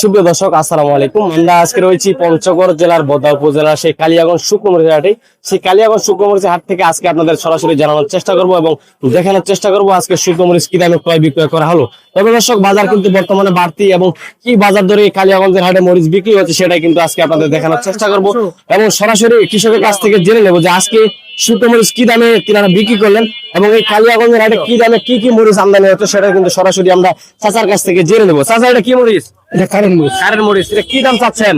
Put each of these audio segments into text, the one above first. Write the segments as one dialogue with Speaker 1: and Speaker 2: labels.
Speaker 1: সুপ্রিয় দর্শক, আসসালামু আলাইকুম। আমরা আজকে রয়েছি পঞ্চগড় জেলার বদা উপজেলার সেই কালিয়াগঞ্জ শুকমরিচ হাটে। সেই কালিয়াগঞ্জ শুকমরিচ হাট থেকে আজকে আপনাদের সরাসরি জানানোর চেষ্টা করব এবং দেখানোর চেষ্টা করব আজকে শুকমরিচ কি দামে ক্রয় বিক্রয় করা হলো। তবে দর্শক, বাজার কিন্তু বর্তমানে বাড়তি এবং কি বাজার দরে কালিয়াগঞ্জের হাটে মরিচ বিক্রি হচ্ছে সেটাই কিন্তু আজকে আপনাদের দেখানোর চেষ্টা করব। এবং সরাসরি কৃষকের কাছ থেকে জেনে নেব যে আজকে শুকনো মরিচ কি দামে তিনারা বিক্রি করলেন এবং এই কালিয়াগঞ্জের হাটে কি দামে কি কি মরিচ আমদানি হচ্ছে সেটা কিন্তু সরাসরি আমরা চাচার কাছ থেকে জেনে নেব। চাচা এটা কি মরিচ?
Speaker 2: এটা কারেন্ট মরিচ।
Speaker 1: কারেন্ট মরিচ। এটা কি দাম চাচ্ছেন?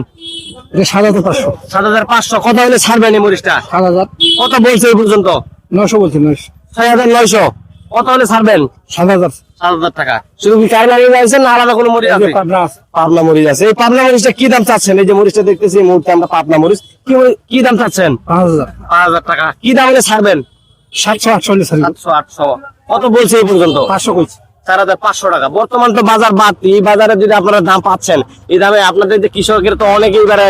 Speaker 2: এটা সাত হাজার পাঁচশো।
Speaker 1: সাত হাজার পাঁচশো। কত হলে ছাড়বেন এই মরিচটা?
Speaker 2: সাত হাজার।
Speaker 1: কত বলছে এই পর্যন্ত?
Speaker 2: নশো বলছি নয়শো।
Speaker 1: ছয় হাজার নয়শো। কত হলে ছাড়বেন?
Speaker 2: সাত হাজার।
Speaker 1: সাত হাজার টাকা। শুধু কি কারেন্ট মরিচ আছে না আলাদা কোনো মরিচ আছে?
Speaker 2: পাবনা
Speaker 1: মরিচ আছে। এই পাবনা মরিচটা কি দাম চাচ্ছেন? এই যে মরিচটা দেখতেছি এই মুহূর্তে আমরা পাবনা মরিচ। কি কি দাম চাচ্ছেন?
Speaker 2: পাঁচ হাজার।
Speaker 1: পাঁচ হাজার টাকা। কি দাম হলে ছাড়বেন?
Speaker 2: সাতশো আটশো হলে ছাড়ি
Speaker 1: সাতশো আটশো। কত বলছে এই পর্যন্ত?
Speaker 2: পাঁচশো কইছি
Speaker 1: চার হাজার পাঁচশো টাকা। বর্তমান তো বাজার বাড়তি এই বাজারে যদি আপনারা দাম পাচ্ছেন এই দামে আপনাদের যে কৃষকের তো অনেকেই এবারে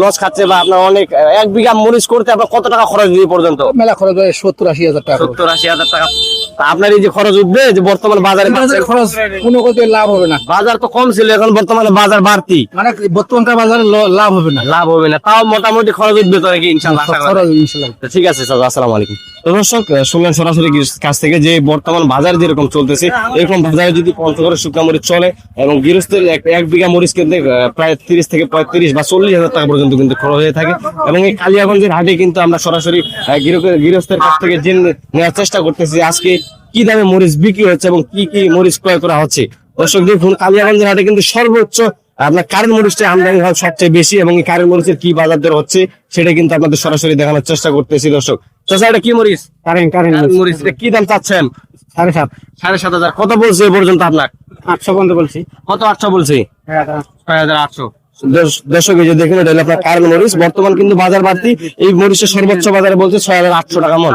Speaker 1: লস খাচ্ছে বা আপনার অনেক এক বিঘা মরিচ করতে আপনার কত টাকা খরচ দিয়ে পর্যন্ত?
Speaker 2: মেলা খরচ হয় সত্তর আশি হাজার টাকা।
Speaker 1: সত্তর আশি হাজার টাকা। আপনার এই যে খরচ উঠবে যে বর্তমান বাজারে
Speaker 2: খরচ কোনো কত লাভ হবে না।
Speaker 1: বাজার তো কম ছিল এখন বর্তমানে বাজার বাড়তি।
Speaker 2: মানে বর্তমানকার বাজারে লাভ হবে না।
Speaker 1: লাভ হবে না তাও মোটামুটি খরচ উঠবে তো নাকি।
Speaker 2: খরচ ইনশাল্লাহ।
Speaker 1: ঠিক আছে স্যার আসসালামু আলাইকুম। দর্শক শুনলেন সরাসরি কাছ থেকে যে বর্তমান বাজার যেরকম চলতেছে, এরকম বাজারে যদি পঞ্চগড়ের শুকনা মরিচ চলে এবং গৃহস্থের এক বিঘা মরিচ কিনতে প্রায় তিরিশ থেকে পঁয়ত্রিশ বা চল্লিশ হাজার টাকা পর্যন্ত কিন্তু খরচ হয়ে থাকে এবং এই কালিয়াগঞ্জের হাটে কিন্তু আমরা সরাসরি গৃহস্থের কাছ থেকে জেনে নেওয়ার চেষ্টা করতেছি আজকে কি দামে মরিচ বিক্রি হচ্ছে এবং কি কি মরিচ ক্রয় করা হচ্ছে। দর্শক, দেখুন, কালিয়াগঞ্জের হাটে কিন্তু সর্বোচ্চ আপনার কারেন্ট মরিচটা আমদানি হয় সবচেয়ে বেশি এবং এই কারেন্ট মরিচের কি বাজার দর হচ্ছে, সেটা কিন্তু আপনাদের সরাসরি দেখানোর চেষ্টা করতেছি দর্শক। চাচা এটা কি মরিচ?
Speaker 2: কারেন কারেন
Speaker 1: মরিস মরিচ। এটা কি দাম চাচ্ছেন?
Speaker 2: সাড়ে সাত।
Speaker 1: সাড়ে সাত হাজার। কত বলছে এ পর্যন্ত আপনার?
Speaker 2: আটশো পর্যন্ত বলছি।
Speaker 1: কত আটশো বলছি?
Speaker 2: হ্যাঁ,
Speaker 1: ছয় হাজার আটশো। দর্শক যে দেখুন, এটা হলো আপনার কারেন্ট মরিচ। বর্তমান কিন্তু বাজার বাড়তি, এই মরিচের সর্বোচ্চ বাজারে বলছে ছয় হাজার আটশো টাকা মন।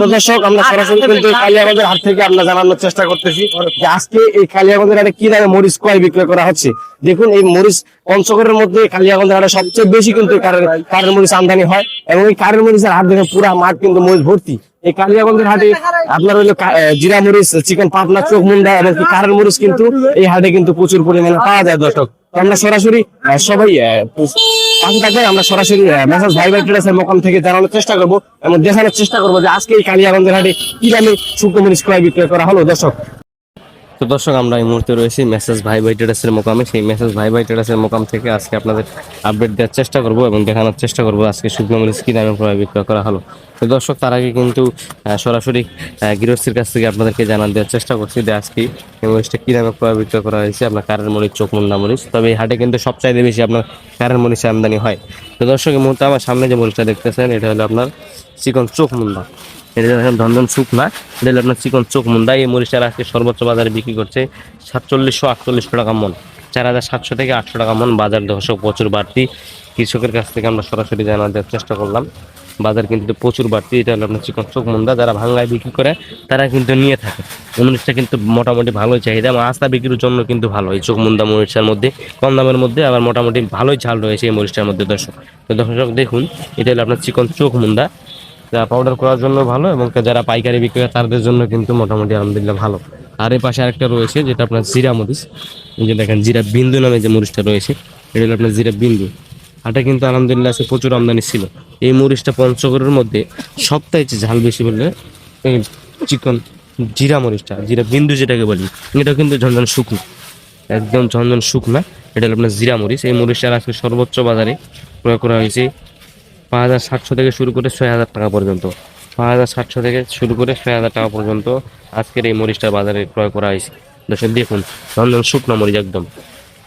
Speaker 1: তো দর্শক, আমরা সরাসরি কিন্তু কালিয়াগঞ্জের হাট থেকে আমরা জানানোর চেষ্টা করতেছি যে আজকে এই কালিয়াগঞ্জের হাটে কি দামে মরিচ কয় বিক্রয় করা হচ্ছে। দেখুন, এই মরিচ পঞ্চগড়ের মধ্যে কালিয়াগঞ্জের হাটে সবচেয়ে বেশি কিন্তু কারেন্ট মরিচ আমদানি হয় এবং এই কারেন্ট মরিচের হাট দেখে পুরা মাঠ কিন্তু মরিচ ভর্তি। এই কালিয়াগঞ্জের হাটে আপনার হইল জিরা মরিচ, চিকেন পাবনা, চোখ মুন্ডা এবং কারের মরিচ কিন্তু এই হাটে কিন্তু প্রচুর পরিমাণে পাওয়া যায়, দর্শক। আমরা সরাসরি সবাই পাশে থাকবে আমরা সরাসরি মেসাজ ভাই ভাই ট্রেডার্সের মোকাম থেকে জানানোর চেষ্টা করব এবং দেখানোর চেষ্টা করব যে আজকে এই কালিয়াগঞ্জের হাটে কি দামে শুকনো মরিচ ক্রয় বিক্রয় করা হলো। দর্শক তো দর্শক, আমরা এই মুহূর্তে রয়েছি মেসেজ ভাই ভাই ট্রেডার্সের মোকামে। সেই মেসেজ ভাই ভাই ট্রেডার্সের মোকাম থেকে আজকে আপনাদের আপডেট দেওয়ার চেষ্টা করব এবং দেখানোর চেষ্টা করব আজকে শুকনো মরিচ কি দামে ক্রয় বিক্রয় করা হলো। তো দর্শক, তার আগে কিন্তু সরাসরি গৃহস্থির কাছ থেকে আপনাদেরকে জানান দেওয়ার চেষ্টা করছি যে আজকে এই মরিচটা কী দামে ক্রয় বিক্রয় করা হয়েছে, আপনার কারের মরিচ, চোখ মুন্ডা মরিচ। তবে এই হাটে কিন্তু সবচাইতে বেশি আপনার কারের মরিচ আমদানি হয়। তো দর্শক, এই মুহূর্তে আমার সামনে যে মরিচটা দেখতেছেন, এটা হলো আপনার চিকন চোখ মুন্দা। এটা দেখেন ধনধন শুকনা এটা হলো আপনার চিকন চোখ মুন্দা। এই মরিচটা আজকে সর্বোচ্চ বাজারে বিক্রি করছে সাতচল্লিশশো আটচল্লিশশো টাকা মন, চার হাজার সাতশো থেকে আটশো টাকা মন। বাজার দর্শক, প্রচুর বাড়তি। কৃষকের কাছ থেকে আমরা সরাসরি জানার চেষ্টা করলাম। বাজার কিন্তু প্রচুর বাড়তি, এটা হলো আপনার চিকন চোখ মুন্ডা যারা ভাঙ্গায় বিক্রি করে, তারা কিন্তু নিয়ে থাকে। মরিচটা কিন্তু মোটামুটি ভালোই চাহিদা এবং আস্তা বিক্রির জন্য কিন্তু ভালো, এই চোখ মুন্ডা মরিচের মধ্যে, কম দামের মধ্যে আবার মোটামুটি ভালোই ঝাল রয়েছে এই মরিচটার মধ্যে, দর্শক। তো দর্শক, দেখুন, এটা হলো আপনার চিকন চোখ মুন্ডা যা পাউডার করার জন্য ভালো এবং যারা পাইকারি বিক্রি করে, তাদের জন্য কিন্তু মোটামুটি আলহামদুলিল্লাহ ভালো। আর এই পাশে আরেকটা রয়েছে, যেটা আপনার জিরা মরিচ। যে দেখেন, জিরা বিন্দু নামে যে মরিচটা রয়েছে, এটা হলো আপনার জিরা বিন্দু। হাটে কিন্তু আলহামদুলিল্লাহ প্রচুর আমদানি ছিল। এই মরিচটা পঞ্চগড়ের মধ্যে সবটাই ঝাল বেশি বললে চিকন জিরা মরিচটা, জিরা বিন্দু যেটাকে বলি, এটা কিন্তু ঝনঝন শুকনো, একদম ঝনঝন শুকনা। এটা হলো আপনার জিরা মরিচ, এই মরিচটার আজকে সর্বোচ্চ বাজারে ক্রয় করা হয়েছে পাঁচ হাজার সাতশো থেকে শুরু করে ছয় হাজার টাকা পর্যন্ত, পাঁচ হাজার সাতশো থেকে শুরু করে ছয় হাজার টাকা পর্যন্ত আজকের এই মরিচটা বাজারে ক্রয় করা হয়েছে। দেখুন রন্ধন শুকনো মরিচ একদম।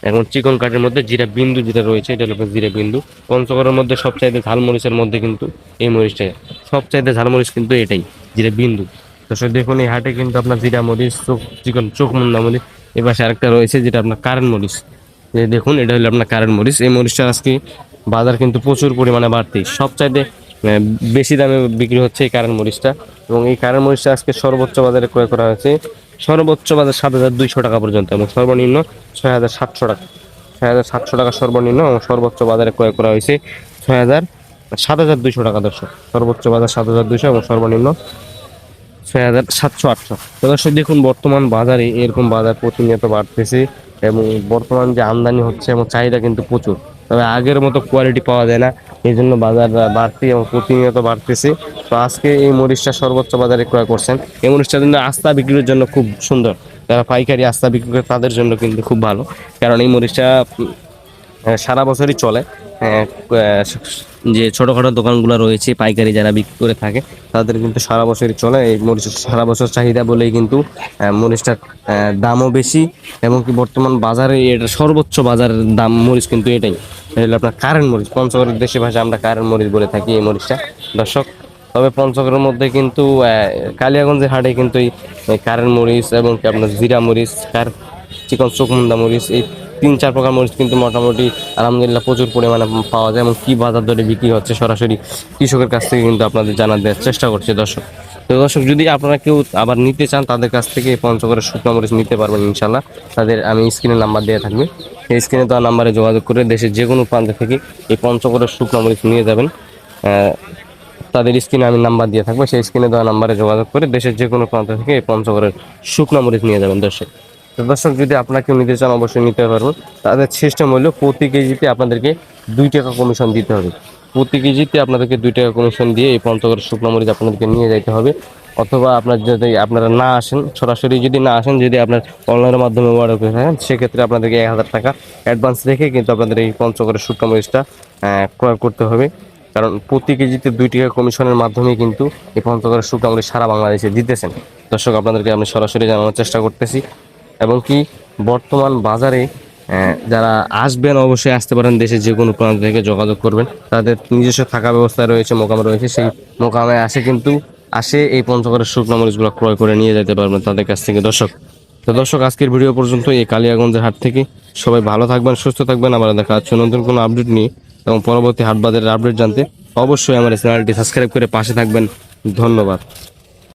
Speaker 1: এখন চিকন কাঠের মধ্যে জিরা বিন্দু যেটা রয়েছে, এটা হলো জিরা বিন্দু। পঞ্চগড়ের মধ্যে সবচাইতে ঝাল মরিচের মধ্যে কিন্তু এই মরিচটা, সবচাইতে ঝাল মরিচ কিন্তু এটাই, জিরা বিন্দু। দর্শক, দেখুন, এই হাটে কিন্তু আপনার জিরা মরিচ, চোখ চিকন চোখ মুন্ডা মরিচ, এ পাশে আরেকটা রয়েছে যেটা আপনার কারেন্ট মরিচ। এই দেখুন, এটা হলো আপনার কারেন্ট মরিচ। এই মরিচটা আজকে বাজার কিন্তু প্রচুর পরিমাণে বাড়তি। সবচাইতে বেশি দামে বিক্রি হচ্ছে এই কারেন্ট মরিচটা। এবং এই কারেন্ট মরিচটা আজকে সর্বোচ্চ বাজারে ক্রয় করা হয়েছে সর্বোচ্চ বাজার সাত হাজার দুইশো টাকা পর্যন্ত এবং সর্বনিম্ন ছয় হাজার সাতশো টাকা। ছয় হাজার সাতশো টাকা সর্বনিম্ন এবং সর্বোচ্চ বাজারে ক্রয় করা হয়েছে ছয় হাজার সাত হাজার দুইশো টাকা দর্শক। সর্বোচ্চ বাজার সাত হাজার দুইশো এবং সর্বনিম্ন ছয় হাজার সাতশো আটশো। তো দর্শক, দেখুন, বর্তমান বাজারে এরকম বাজার প্রতিনিয়ত বাড়তেছে এবং বর্তমান যে আমদানি হচ্ছে এবং চাহিদা কিন্তু প্রচুর। তবে আগের মতো কোয়ালিটি পাওয়া যায় না। এই জন্য বাজার বাড়তি এবং প্রতিনিয়ত বাড়তেছে। তো আজকে এই মরিচটা সর্বোচ্চ বাজারে ক্রয় করছেন। এই মরিচটা কিন্তু আস্থা বিক্রির জন্য খুব সুন্দর। যারা পাইকারি আস্থা বিক্রি করে তাদের জন্য কিন্তু খুব ভালো। কারণ এই মরিচটা সারা বছরই চলে। আহ, যে ছোটোখাটো দোকানগুলো রয়েছে, পাইকারি যারা বিক্রি করে থাকে, তাদের কিন্তু সারা বছরই চলে। এই মরিচ সারা বছর চাহিদা বলেই কিন্তু মরিচটার দামও বেশি এবং কি বর্তমান বাজারে এটা সর্বোচ্চ বাজারের দাম মরিচ কিন্তু এটাই। এটা হলো আপনার কারেন্ট মরিচ। পঞ্চগড়ের দেশে ভাষা আমরা কারেন্ট মরিচ বলে থাকি এই মরিচটা। দর্শক, তবে পঞ্চগড়ের মধ্যে কিন্তু কালিয়াগঞ্জের হাটে কিন্তু এই কারেন্ট মরিচ এবং কি আপনার জিরা মরিচ, কার চিকন চোখমুন্দা মরিচ, এই তিন, চার প্রকার মরিচ কিন্তু মোটামুটি আলহামদুলিল্লাহ প্রচুর পরিমাণে পাওয়া যায় এবং কী বাজার দরে বিক্রি হচ্ছে সরাসরি কৃষকের কাছ থেকে কিন্তু আপনাদের জানার দেওয়ার চেষ্টা করছে দর্শক। তো দর্শক, যদি আপনারা কেউ আবার নিতে চান, তাদের কাছ থেকে এই পঞ্চগড়ের শুকনো মরিচ নিতে পারবেন ইনশাল্লাহ তাদের আমি স্ক্রিনে নাম্বার দেওয়া থাকবে। সেই স্ক্রিনে দেওয়া নাম্বারে যোগাযোগ করে দেশের যে কোনো প্রান্ত থেকে এই পঞ্চগড়ের শুকনো মরিচ নিয়ে যাবেন। তাদের স্ক্রিনে আমি নাম্বার দিয়ে থাকব। সেই স্ক্রিনে দেওয়া নাম্বারে যোগাযোগ করে দেশের যে কোনো প্রান্ত থেকে এই পঞ্চগড়ের শুকনো মরিচ নিয়ে যাবেন দর্শক। তো দর্শক, যদি আপনারা কেউ নিতে চান, অবশ্যই নিতে পারবেন। তাদের সিস্টেম হলো, প্রতি কেজিতে আপনাদেরকে দুই টাকা কমিশন দিতে হবে। প্রতি কেজিতে আপনাদেরকে দুই টাকা কমিশন দিয়ে এই পঞ্চগড়ের শুকনো মরিচ আপনাদেরকে নিয়ে যেতে হবে। অথবা আপনার যদি আপনারা না আসেন, সরাসরি যদি না আসেন, যদি আপনার অনলাইনের মাধ্যমে অর্ডার করে থাকেন, সেক্ষেত্রে আপনাদেরকে এক হাজার টাকা অ্যাডভান্স রেখে কিন্তু আপনাদের এই পঞ্চগড়ের শুকনো মরিচটা ক্রয় করতে হবে। কারণ প্রতি কেজিতে দুই টাকা কমিশনের মাধ্যমে কিন্তু এই পঞ্চগড়ের শুকনো মরিচ সারা বাংলাদেশে দিতেছেন। দর্শক, আপনাদেরকে আমি সরাসরি জানানোর চেষ্টা করতেছি। এবং কি বর্তমান বাজারে যারা আসবেন অবশ্যই আসতে পারেন দেশের যে কোনো প্রান্ত থেকে যোগাযোগ করবেন। তাদের নিজস্ব থাকা ব্যবস্থা রয়েছে, মোকাম রয়েছে, সেই মোকামে আসে কিন্তু আসে এই পঞ্চগড়ের শুকনো মরিচগুলো ক্রয় করে নিয়ে যেতে পারবেন তাদের কাছ থেকে। দর্শক, তো দর্শক, আজকের ভিডিও পর্যন্ত এই কালিয়াগঞ্জের হাট থেকে সবাই ভালো থাকবেন, সুস্থ থাকবেন। আবার দেখা যাচ্ছে নতুন কোনো আপডেট নিয়ে এবং পরবর্তী হাট বাজারের আপডেট জানতে অবশ্যই আমার চ্যানেলটি সাবস্ক্রাইব করে পাশে থাকবেন। ধন্যবাদ।